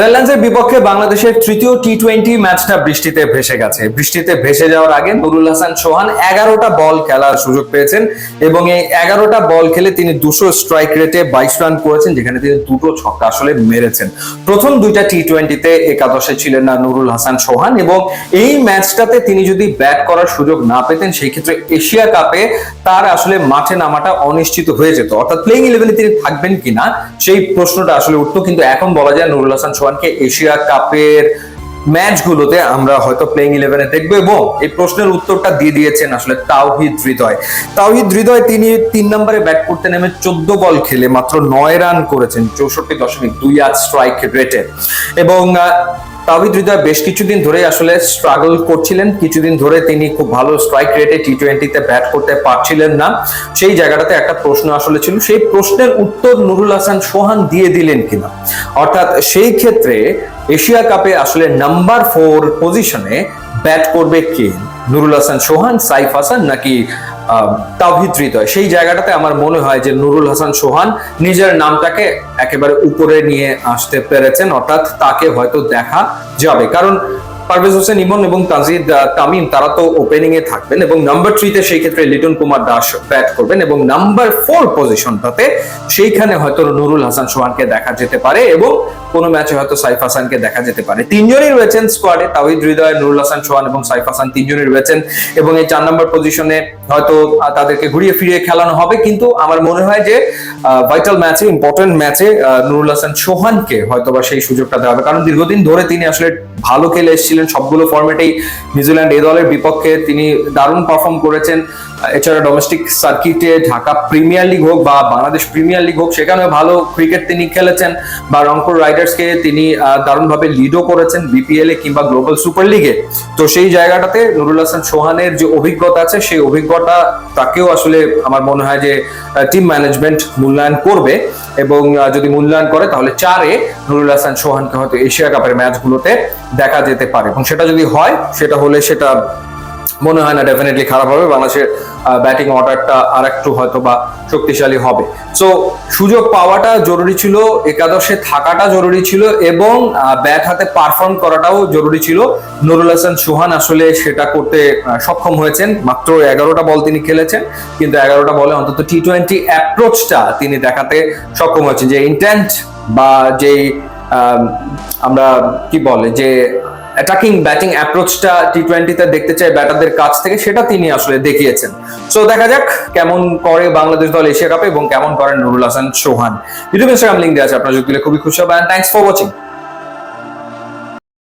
নেদারল্যান্ডসের বিপক্ষে বাংলাদেশের তৃতীয় টি টোয়েন্টি ম্যাচটা বৃষ্টিতে ভেসে গেছে। বৃষ্টিতে ভেসে যাওয়ার আগে নুরুল হাসান সোহান এগারোটা বল খেলার সুযোগ পেয়েছেন এবং এই এগারোটা বল খেলে তিনি দুশো স্ট্রাইক রেটে বাইশ রান করেছেন, যেখানে তিনি দুটো ছক্কা আসলে মেরেছেন। প্রথম দুইটা টি টোয়েন্টিতে একাদশে ছিলেন না নুরুল হাসান সোহান এবং এই ম্যাচটাতে তিনি যদি ব্যাট করার সুযোগ না পেতেন সেই ক্ষেত্রে এশিয়া কাপে তার আসলে মাঠে নামাটা অনিশ্চিত হয়ে যেত। অর্থাৎ প্লেইং ইলেভেনে তিনি থাকবেন কিনা, সেই প্রশ্নটা আসলে উঠতো, কিন্তু এখন বলা যায় নুরুল হাসান সোহানকে এশিয়া কাপের ম্যাচগুলোতে আমরা হয়তো প্লেইং ইলেভেনে দেখব এবং এই প্রশ্নের উত্তরটা দিয়ে দিয়েছেন আসলে তাওহিদ হৃদয়। তাওহিদ হৃদয় তিনি তিন নম্বরে ব্যাট করতে নেমে চোদ্দ বল খেলে মাত্র নয় রান করেছেন, চৌষট্টি দশমিক দুই আট স্ট্রাইক রেটে এবং তাওহিদ হৃদয় বেশ কিছুদিন ধরে আসলে স্ট্রাগল করছিলেন। কিছুদিন ধরে তিনি খুব ভালো স্ট্রাইক রেটে টি টোয়েন্টিতে ব্যাট করতে পারছিলেন না। সেই জায়গাটাতে একটা প্রশ্ন আসলে ছিল, সেই প্রশ্নের উত্তর নুরুল হাসান সোহান দিয়ে দিলেন কিনা? অর্থাৎ সেই ক্ষেত্রে এশিয়া কাপে আসলে নাম্বার ফোর পজিশনে ব্যাট করবে কে? নুরুল হাসান সোহান, সাইফ হাসান নাকি তাওহিদ হৃদয়। সেই জায়গাটাতে আমার মনে হয় যে নুরুল হাসান সোহান নিজের নামটাকে একেবারে উপরে নিয়ে আসতে পেরেছেন, অর্থাৎ তাকে হয়তো দেখা যাবে। কারণ পারভেজ হোসেন ইমন এবং তাজিদ তামিম, তারা তো ওপেনিং এ থাকবেন এবং নাম্বার থ্রিতে সেই ক্ষেত্রে লিটন কুমার দাস ব্যাট করবেন এবং নাম্বার ফোর পজিশনটাতে সেইখানে হয়তো নুরুল হাসান সোহানকে দেখা যেতে পারে এবং কোন ম্যাচে হয়তো সাইফ হাসানকে দেখা যেতে পারে। তিনজনই রয়েছেন স্কোয়াডে তাওহিদ হৃদয়, নুরুল হাসান সোহান এবং সাইফ হাসান তিনজনই রয়েছেন এবং এই চার নম্বর পজিশনে হয়তো তাদেরকে ঘুরিয়ে ফিরিয়ে খেলানো হবে। কিন্তু আমার মনে হয় যে ভাইটাল ম্যাচে ইম্পর্টেন্ট ম্যাচে নুরুল হাসান সোহানকে হয়তো বা সেই সুযোগটা দেওয়া হবে। কারণ দীর্ঘদিন ধরে তিনি আসলে ভালো খেলে এসেছিলেন সবগুলো ফরম্যাটেই নিউজিল্যান্ড এ দলের বিপক্ষে তিনি দারুণ পারফর্ম করেছেন। এছাড়া ডোমেস্টিক সার্কিটে ঢাকা প্রিমিয়ার লিগ হোক বা বাংলাদেশ প্রিমিয়ার লিগ হোক সেখানে ভালো ক্রিকেট তিনি খেলেছেন বা রংপুর রাইডার্সকে তিনি দারুণভাবে লিডও করেছেন বিপিএল এ কিংবা গ্লোবাল সুপার লিগে তো সেই জায়গাটাতে নুরুল হাসান সোহানের যে অভিজ্ঞতা আছে, সেই অভিজ্ঞতা তাকেও আসলে আমার মনে হয় যে টিম ম্যানেজমেন্ট মূল্যায়ন করবে। এবং যদি মূল্যায়ন করে, তাহলে চারে নুরুল হাসান সোহানকে হয়তো এশিয়া কাপের ম্যাচগুলোতে দেখা যেতে পারে। এবং সেটা যদি হয়, সেটা হলে সেটা মনে হয় না ডেফিনেটলি খারাপ হবে। বাংলাদেশের ব্যাটিং অর্ডারটা আর একটু হয়তো বা শক্তিশালী হবে। সো সুযোগ পাওয়াটা জরুরি ছিল, একাদশে থাকাটা জরুরি ছিল এবং ব্যাট হাতে পারফর্ম করাটাও জরুরি ছিল। নুরুল হাসান সোহান আসলে সেটা করতে সক্ষম হয়েছেন। মাত্র এগারোটা বল তিনি খেলেছেন, কিন্তু এগারোটা বলে অন্তত টি টোয়েন্টি অ্যাপ্রোচটা তিনি দেখাতে সক্ষম হয়েছেন। যে ইন্টেন্ট বা যেই আমরা কি বলে, যে অ্যাটাকিং ব্যাটিং অ্যাপ্রোচটা টি টোয়েন্টিতে দেখতে চাই ব্যাটারদের কাছ থেকে, সেটা তিনি আসলে দেখিয়েছেন। সো দেখা যাক কেমন করে বাংলাদেশ দল এশিয়া কাপে এবং কেমন করেন Nurul Hasan, Sohan. YouTube Instagram link দেওয়া আছে আপনার যদি দিলে খুবই খুশি হবেন থ্যাংকস ফর ওয়াচিং